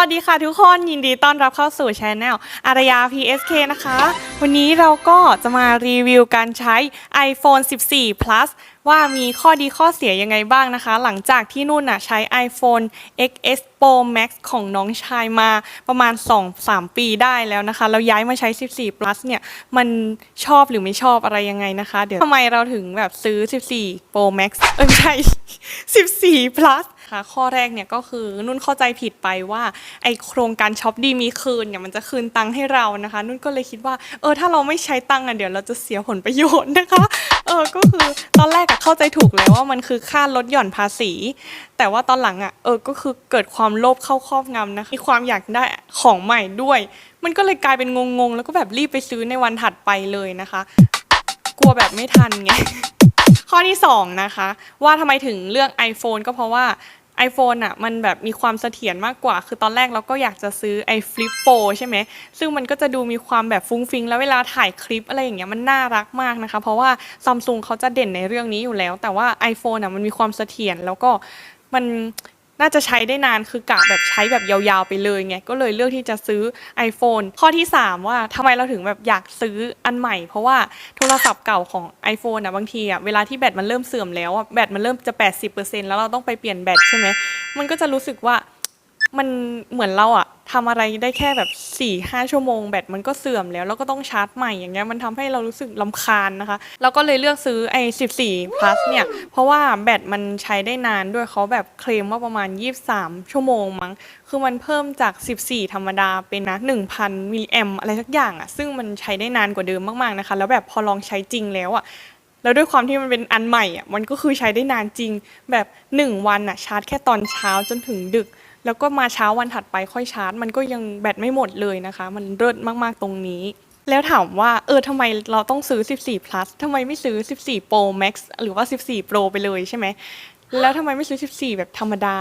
วัสดีค่ะทุกคนยินดีต้อนรับเข้าสู่ช anel อารยา PSK นะคะ วันนี้เราก็จะมารีวิวการใช้ iPhone 14 Plus ว่ามีข้อดีข้อเสียยังไงบ้างนะคะ หลังจากที่นุ่นนะใช้ iPhone XS Pro Max ของน้องชายมาประมาณ 2-3 ปีได้แล้วนะคะแล้วย้ายมาใช้ 14 Plus เนี่ย มันชอบหรือไม่ชอบอะไรยังไงนะคะ เดี๋ยวทำไมเราถึงแบบซื้อ 14 Pro Max เอ้ยไม่ใช่ 14 plus คะข้อแรกเนี่ยก็คือนุ่นเข้าใจผิดไปว่าไอโครงการช็อปดีมีคืนเนี่ยมันจะคืนตังค์ให้เรานะคะ นุ่นก็เลยคิดว่าเออถ้าเราไม่ใช้ตังค์อะเดี๋ยวเราจะเสียผลประโยชน์นะคะเออก็คือตอนแรกอะเข้าใจถูกแล้วว่ามันคือค่าลดหย่อนภาษี แต่ว่าตอนหลังอะเออก็คือเกิดความโลภเข้าครอบงำนะคะมีความอยากได้ของใหม่ด้วย มันก็เลยกลายเป็นงงๆ แล้วก็แบบรีบไปซื้อในวันถัดไปเลยนะคะ กลัวแบบไม่ทันไง ข้อที่2นะคะว่าทำไมถึงเลือก iPhone ก็เพราะว่า iPhone อะมันแบบมีความเสถียรมากกว่า คือตอนแรกเราก็อยากจะซื้อไอ้ Flip 4 ใช่ไหม ซึ่งมันก็จะดูมีความแบบฟุ้งฟิงแล้วเวลาถ่ายคลิปอะไรอย่างเงี้ยมันน่ารักมากนะคะ เพราะว่าซัมซุงเขาจะเด่นในเรื่องนี้อยู่แล้ว แต่ว่า iPhone อะมันมีความเสถียรแล้วก็มัน น่าจะใช้ได้นานคือกะแบบใช้แบบยาวๆไปเลยไงก็เลยเลือกที่จะซื้อ iPhone ข้อที่ 3 ว่าทำไมเราถึงแบบอยากซื้ออันใหม่ เพราะว่าโทรศัพท์เก่าของ iPhone อะบางทีอะเวลาที่แบตมันเริ่มเสื่อมแล้วอะแบตมันเริ่มจะ 80%แล้วเราต้องไปเปลี่ยนแบตใช่ไหมมันก็จะรู้สึกว่า มันเหมือนเราอะทำอะไรได้แค่แบบ4ี่ห้าชั่วโมงแบตมันก็เสื่อมแล้ว แล้วก็ต้องชาร์จใหม่อย่างเงี้ยมันทำให้เรารู้สึกลำคาญนะคะ เราก็เลยเลือกซื้อไอ้14 plus เนี่ย เพราะว่าแบตมันใช้ได้นานด้วยเขาแบบเคลมว่าประมาณ 23 ชั่วโมงมั้ง คือมันเพิ่มจาก 14 ธรรมดาเป็นนะ 1,000 มิลลิแอมอะไรสักอย่างอะซึ่งมันใช้ได้นานกว่าเดิมมากๆนะคะ แล้วแบบพอลองใช้จริงแล้วอะแล้วด้วยความที่มันเป็นอันใหม่อะมันก็คือใช้ได้นานจริงแบบ 1 วันอะชาร์จแค่ตอนเช้าจนถึงดึก แล้วก็มาเช้าวันถัดไปค่อยชาร์จ มันก็ยังแบตไม่หมดเลยนะคะ มันเลิศมากๆตรงนี้ แล้วถามว่าเออทำไมเราต้องซื้อ 14 plus ทำไมไม่ซื้อ 14 pro max หรือว่า 14 pro ไปเลยใช่ไหมแล้วทำไมไม่ซื้อ 14 แบบธรรมดา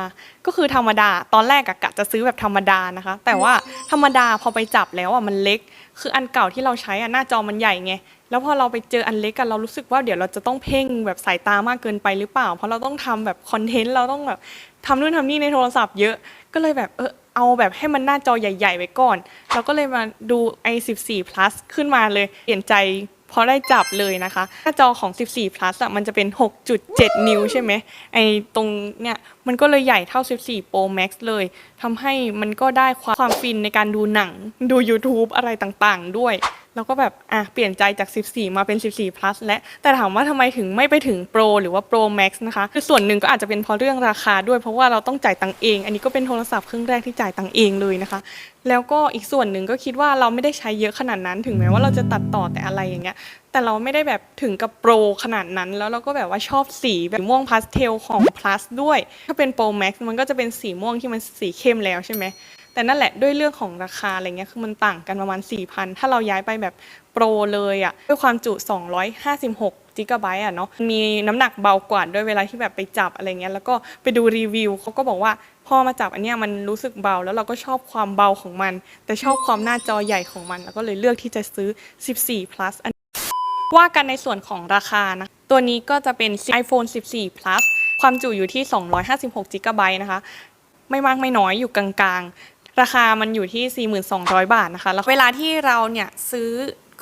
ก็คือธรรมดา ตอนแรกอะกะจะซื้อแบบธรรมดานะคะ แต่ว่าธรรมดาพอไปจับแล้วอะมันเล็ก คืออันเก่าที่เราใช้อะหน้าจอมันใหญ่ไง แล้วพอเราไปเจออันเล็กกันเรารู้สึกว่าเดี๋ยวเราจะต้องเพ่งแบบสายตามากเกินไปหรือเปล่า เพราะเราต้องทำแบบคอนเทนต์เราต้องแบบทำนู่นทำนี่ในโทรศัพท์เยอะก็เลยแบบเออเอาแบบให้มันหน้าจอใหญ่ ๆ ไว้ก่อน เราก็เลยมาดู i14 plus ขึ้นมาเลย เปลี่ยนใจพราะได้จับเลยนะคะ หน้าจอของ 14 plus อะมันจะเป็น 6.7 นิ้วใช่ไหมไอตรงเนี่ยมันก็เลยใหญ่เท่า 14 Pro Max เลยทำให้มันก็ได้ความความฟินในการดูหนังดู YouTube อะไรต่างๆ ด้วย แล้วก็แบบอะเปลี่ยนใจจาก 14 มาเป็น 14 plus และแต่ถามว่าทำไมถึงไม่ไปถึง Pro หรือว่า Pro Max นะคะคือส่วนหนึ่งก็อาจจะเป็นเพราะเรื่องราคาด้วยเพราะว่าเราต้องจ่ายตังเอง อันนี้ก็เป็นโทรศัพท์เครื่องแรกที่จ่ายตังเองเลยนะคะ แล้วก็อีกส่วนหนึ่งก็คิดว่าเราไม่ได้ใช้เยอะขนาดนั้น ถึงแม้ว่าเราจะตัดต่อแต่อะไรอย่างเงี้ยแต่เราไม่ได้แบบถึงกับโปรขนาดนั้น แล้วเราก็แบบว่าชอบสีแบบม่วงพาสเทลของ plus ด้วย ถ้าเป็น Pro Max มันก็จะเป็นสีม่วงที่มันสีเข้มแล้วใช่ไหม แต่นั่นแหละด้วยเรื่องของราคาอะไรเงี้ยคือมันต่างกันประมาณ 4,000 ถ้าเราย้ายไปแบบโปรเลยอะด้วยความจุ 256จิกะไบต์อะเนาะมีน้ำหนักเบากว่าด้วยเวลาที่แบบไปจับอะไรเงี้ยแล้วก็ไปดูรีวิวเขาก็บอกว่าพอมาจับอันเนี้ยมันรู้สึกเบาแล้วเราก็ชอบความเบาของมัน แต่ชอบความหน้าจอใหญ่ของมัน แล้วก็เลยเลือกที่จะซื้อ 14 plus อันว่ากันในส่วนของราคานะ ตัวนี้ก็จะเป็น iPhone 14 plus ความจุอยู่ที่ 256 g b นะคะ ไม่มากไม่น้อยอยู่กลางๆ ราคามันอยู่ที่ 4,200 บาทนะคะ แล้วเวลาที่เราเนี่ยซื้อ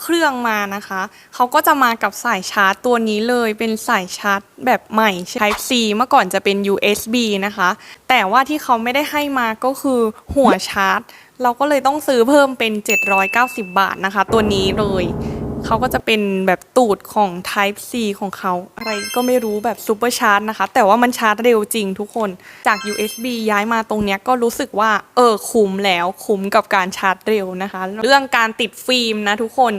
เครื่องมานะคะ เขาก็จะมากับสายชาร์จตัวนี้เลย เป็นสายชาร์จแบบใหม่ Type C เมื่อก่อนจะเป็น USB นะคะ แต่ว่าที่เขาไม่ได้ให้มาก็คือหัวชาร์จ เราก็เลยต้องซื้อเพิ่มเป็น 790 บาทนะคะ ตัวนี้เลย เขาก็จะเป็นแบบตูดของ Type C ของเขาอะไรก็ไม่รู้แบบซูเปอร์ชาร์จนะคะ แต่ว่ามันชาร์จเร็วจริงทุกคนจาก USB ย้ายมาตรงเนี้ยก็รู้สึกว่า เออคุ้มแล้วคุ้มกับการชาร์จเร็วนะคะ เรื่องการติดฟิล์มนะทุกคน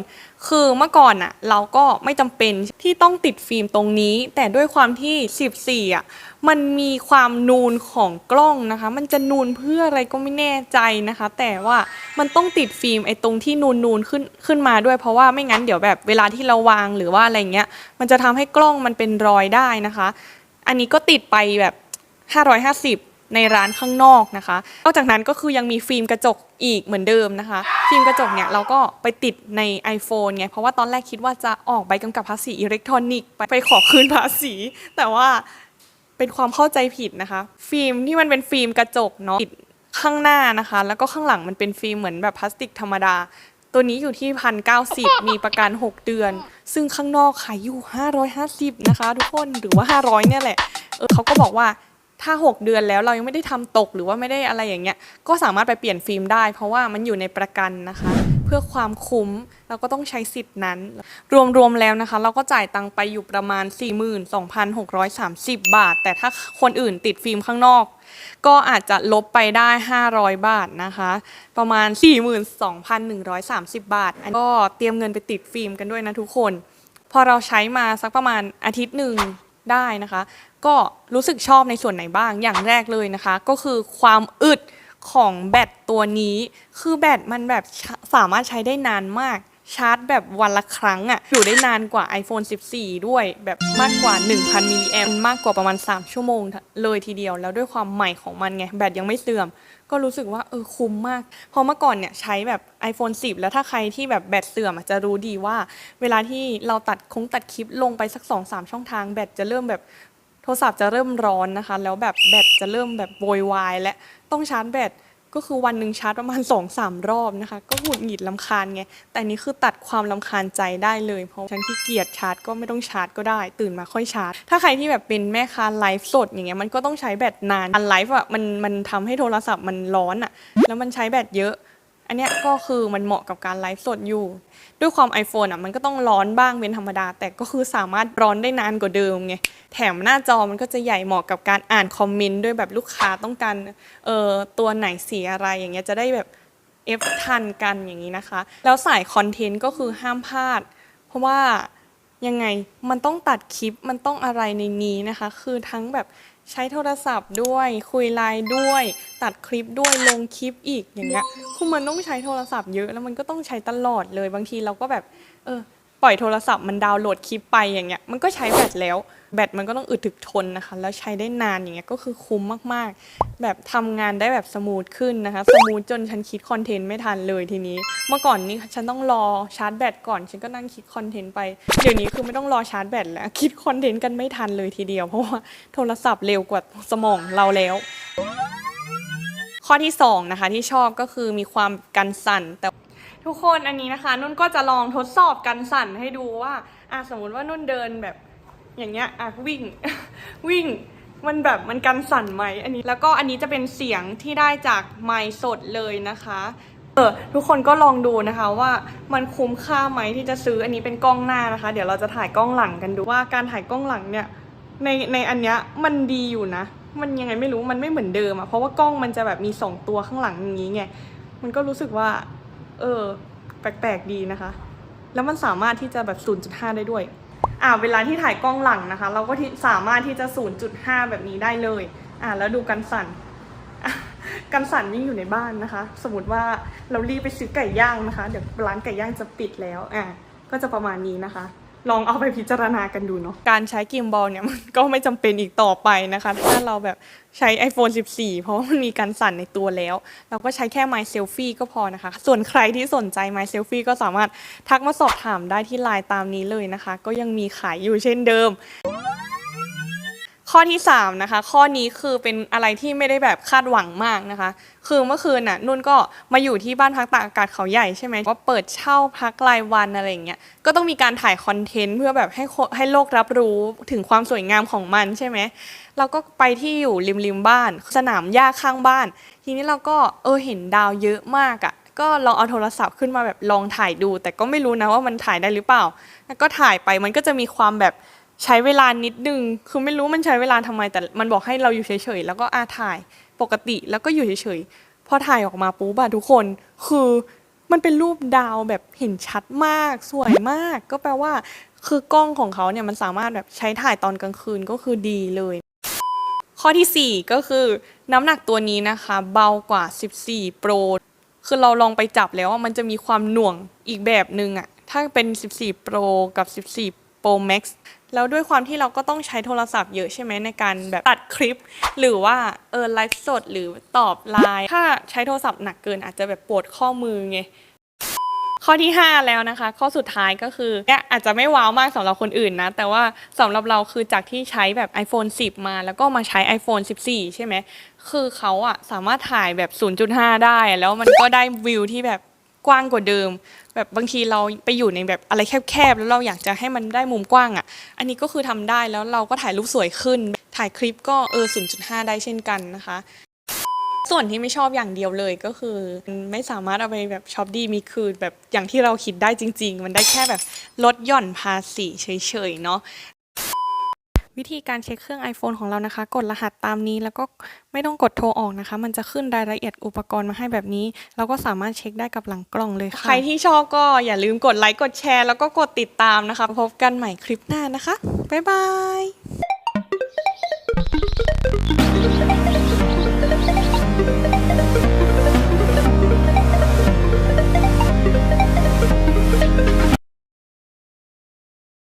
คือเมื่อก่อนอะเราก็ไม่จำเป็นที่ต้องติดฟิล์มตรงนี้ แต่ด้วยความที่ 14อะมันมีความนูนของกล้องนะคะ มันจะนูนเพื่ออะไรก็ไม่แน่ใจนะคะ แต่ว่ามันต้องติดฟิล์มไอ้ตรงที่นูนนูนขึ้นขึ้นมาด้วย เพราะว่าไม่งั้นเดี๋ยวแบบเวลาที่เราวางหรือว่าอะไรเงี้ย มันจะทำให้กล้องมันเป็นรอยได้นะคะ อันนี้ก็ติดไปแบบ 550 ในร้านข้างนอกนะคะ นอกจากนั้นก็คือยังมีฟิล์มกระจกอีกเหมือนเดิมนะคะ ฟิล์มกระจกเนี่ยเราก็ไปติดใน iPhone ไง เพราะว่าตอนแรกคิดว่าจะออกใบกำกับภาษีอิเล็กทรอนิกส์ไปไปขอคืนภาษี แต่ว่าเป็นความเข้าใจผิดนะคะ ฟิล์มที่มันเป็นฟิล์มกระจกเนาะติดข้างหน้านะคะ แล้วก็ข้างหลังมันเป็นฟิล์มเหมือนแบบพลาสติกธรรมดา ตัวนี้อยู่ที่พันเก้าสิบมีประกัน 6 เดือน ซึ่งข้างนอกขายอยู่ 550 นะคะ ทุกคนหรือว่า 500 เนี่ยแหละเออเขาก็บอกว่า ถ้า 6 เดือนแล้วเรายังไม่ได้ทำตกหรือว่าไม่ได้อะไรอย่างเงี้ยก็สามารถไปเปลี่ยนฟิล์มได้ เพราะว่ามันอยู่ในประกันนะคะ เพื่อความคุ้มเราก็ต้องใช้สิทธินั้น รวมๆแล้วนะคะ เราก็จ่ายตังไปอยู่ประมาณ 42,630 บาท แต่ถ้าคนอื่นติดฟิล์มข้างนอก ก็อาจจะลบไปได้ 500 บาทนะคะ ประมาณ 42,130 บาทอันก็เตรียมเงินไปติดฟิล์มกันด้วยนะทุกคน พอเราใช้มาสักประมาณอาทิตย์หนึ่งได้นะคะ ก็รู้สึกชอบในส่วนไหนบ้างอย่างแรกเลยนะคะ ก็คือความอึดของแบตตัวนี้ คือแบตมันแบบสามารถใช้ได้นานมากชาร์จแบบวันละครั้งอะ่ะอยู่ได้นานกว่า iPhone 14 ด้วย แบบมากกว่า 1,000 มิลลิแอมมากกว่าประมาณ 3 ชั่วโมงเลยทีเดียว แล้วด้วยความใหม่ของมันไง แบตยังไม่เสื่อม ก็รู้สึกว่าเออคุ้มมากเพราะเมื่อก่อนเนี่ยใช้แบบ iPhone 10 แล้วถ้าใครที่แบบแบตเสื่อมจะรู้ดีว่า เวลาที่เราตัดคงตัดคลิปลงไปสัก 2-3 ช่องทางแบตจะเริ่มแบบ โทรศัพท์จะเริ่มร้อนนะคะ แล้วแบบแบตจะเริ่มแบบโวยวายและต้องชาร์จแบตก็คือวันหนึ่งชาร์จประมาณ2อสามรอบนะคะ ก็หงุดหงิดลำคาญไง แต่นี้คือตัดความลำคาญใจได้เลยเพราะฉันขี้เกียจชาร์จก็ไม่ต้องชาร์จก็ได้ ตื่นมาค่อยชาร์จ ถ้าใครที่แบบเป็นแม่ค้าไลฟ์สดอย่างเงี้ยมันก็ต้องใช้แบตนานอันไลฟ์อะมันมันทำให้โทรศัพท์มันร้อนอะแล้วมันใช้แบตเยอะ อันเนี้ยก็คือมันเหมาะกับการไลฟ์สดอยู่ ด้วยความ iPhone อะมันก็ต้องร้อนบ้างเป็นธรรมดา แต่ก็คือสามารถร้อนได้นานกว่าเดิมไงแถมหน้าจอมันก็จะใหญ่เหมาะกับการอ่านคอมเมนต์ด้วยแบบลูกค้าต้องการเอ่อตัวไหนสีอะไรอย่างเงี้ยจะได้แบบเอฟทันกันอย่างนี้นะคะ แล้วสายคอนเทนต์ก็คือห้ามพลาด เพราะว่ายังไงมันต้องตัดคลิปมันต้องอะไรในนี้นะคะ คือทั้งแบบ ใช้โทรศัพท์ด้วยคุยไลน์ด้วย ตัดคลิปด้วยลงคลิปอีกอย่างเงี้ยคือมันต้องใช้โทรศัพท์เยอะแล้วมันก็ต้องใช้ตลอดเลยบางทีเราก็แบบ เออ ปล่อยโทรศัพท์มันดาวน์โหลดคลิปไปอย่างเงี้ยมันก็ใช้แบตแล้ว แบตมันก็ต้องอึดถึกทนนะคะ แล้วใช้ได้นานอย่างเงี้ยก็คือคุ้มมากๆ แบบทำงานได้แบบสมูทขึ้นนะคะ สมูทจนฉันคิดคอนเทนต์ไม่ทันเลยทีนี้ เมื่อก่อนนี้ฉันต้องรอชาร์จแบตก่อน ฉันก็นั่งคิดคอนเทนต์ไป เดี๋ยวนี้คือไม่ต้องรอชาร์จแบตแล้ว คิดคอนเทนต์กันไม่ทันเลยทีเดียว เพราะว่าโทรศัพท์เร็วกว่าสมองเราแล้วข้อที่สองนะคะที่ชอบก็คือมีความกันสั่นแต่ ทุกคนอันนี้นะคะ นุ่นก็จะลองทดสอบกันสั่นให้ดูว่าอะสมมุติว่านุ่นเดินแบบอย่างเงี้ยอะวิ่ง วิ่งมันแบบมันกันสั่นไหมอันนี้แล้วก็อันนี้จะเป็นเสียงที่ได้จากไมค์สดเลยนะคะเออทุกคนก็ลองดูนะคะว่ามันคุ้มค่าไหมที่จะซื้ออันนี้เป็นกล้องหน้านะคะ เดี๋ยวเราจะถ่ายกล้องหลังกันดูว่าการถ่ายกล้องหลังเนี่ยในในอันเนี้ยมันดีอยู่นะ มันยังไงไม่รู้มันไม่เหมือนเดิมอะเพราะว่ากล้องมันจะแบบมีสองตัวข้างหลังอย่างนี้ไงมันก็รู้สึกว่า เออ แปลกๆดีนะคะ แล้วมันสามารถที่จะแบบ 0.5 ได้ด้วย อ่าเวลาที่ถ่ายกล้องหลังนะคะ เราก็สามารถที่จะ 0.5 แบบนี้ได้เลย อ่าแล้วดูกันสั่นกันสั่นยิ่งอยู่ในบ้านนะคะ สมมติว่าเรารีบไปซื้อไก่ย่างนะคะ เดี๋ยวร้านไก่ย่างจะปิดแล้ว อ่าก็จะประมาณนี้นะคะ ลองเอาไปพิจารณากันดูเนาะการใช้กิมบอลเนี่ยมันก็ไม่จำเป็นอีกต่อไปนะคะ ถ้าเราแบบใช้ iPhone 14 เพราะมันมีการสั่นในตัวแล้ว เราก็ใช้แค่ My Selfie ก็พอนะคะ ส่วนใครที่สนใจ My Selfie ก็สามารถทักมาสอบถามได้ที่ไลน์ตามนี้เลยนะคะ ก็ยังมีขายอยู่เช่นเดิม ข้อที่3นะคะข้อนี้คือเป็นอะไรที่ไม่ได้แบบคาดหวังมากนะคะ คือเมื่อคืนน่ะนุ่นก็มาอยู่ที่บ้านพักตากอากาศเขาใหญ่ใช่ไหมก็เปิดเช่าพักรายวันอะไรอย่างเงี้ยก็ต้องมีการถ่ายคอนเทนต์เพื่อแบบให้ให้โลกรับรู้ถึงความสวยงามของมันใช่ไหมเราก็ไปที่อยู่ริมริมบ้าน สนามหญ้าข้างบ้าน ทีนี้เราก็เออเห็นดาวเยอะมากอะ่ะก็ลองเอาโทรศัพท์ขึ้นมาแบบลองถ่ายดู แต่ก็ไม่รู้นะว่ามันถ่ายได้หรือเปล่า แล้วก็ถ่ายไปมันก็จะมีความแบบ ใช้เวลานิดนึง คือไม่รู้มันใช้เวลาทำไม แต่มันบอกให้เราอยู่เฉยๆ แล้วก็อาถ่ายปกติแล้วก็อยู่เฉยๆ พอถ่ายออกมาปุ๊บอะทุกคน คือมันเป็นรูปดาวแบบเห็นชัดมาก สวยมาก ก็แปลว่า คือกล้องของเขาเนี่ยมันสามารถแบบใช้ถ่ายตอนกลางคืนก็คือดีเลย ข้อทีสี่4 ก็คือน้ำหนักตัวนี้นะคะ เบากว่า 14 Pro คือเราลองไปจับแล้วมันจะมีความหน่วงอีกแบบหนึ่งอะถ้าเป็น 14 Pro กับ 14 Pro Max แล้วด้วยความที่เราก็ต้องใช้โทรศัพท์เยอะใช่ไหมในการแบบตัดคลิป หรือว่าเออไลฟ์สดหรือตอบไลน์ถ้าใช้โทรศัพท์หนักเกินอาจจะแบบปวดข้อมือไงข้อที่ 5 แล้วนะคะ ข้อสุดท้ายก็คือเนี่ยอาจจะไม่ว้าวมากสำหรับคนอื่นนะ แต่ว่าสำหรับเราคือจากที่ใช้แบบ iPhone 10 มาแล้วก็มาใช้ iPhone 14 ใช่ไหม คือเขาอะสามารถถ่ายแบบ 0.5 ได้ แล้วมันก็ได้วิวที่แบบ กว้างกว่าเดิม แบบบางทีเราไปอยู่ในแบบอะไรแคบๆแล้วเราอยากจะให้มันได้มุมกว้างอะอันนี้ก็คือทำได้แล้วเราก็ถ่ายรูปสวยขึ้น ถ่ายคลิปก็เออ0.5 ได้เช่นกันนะคะ ส่วนที่ไม่ชอบอย่างเดียวเลยก็คือ ไม่สามารถเอาไปแบบช็อปดีมีคืนแบบอย่างที่เราคิดได้จริง ๆ มันได้แค่แบบลดหย่อนภาษีเฉยๆเนาะ วิธีการเช็คเครื่อง iPhone ของเรานะคะ กดรหัสตามนี้แล้วก็ไม่ต้องกดโทรออกนะคะ มันจะขึ้นรายละเอียดอุปกรณ์มาให้แบบนี้ เราก็สามารถเช็คได้กับหลังกล่องเลยค่ะ ใครที่ชอบก็อย่าลืมกดไลค์กดแชร์ แล้วก็กดติดตามนะคะ พบกันใหม่คลิปหน้านะคะ บ๊ายบาย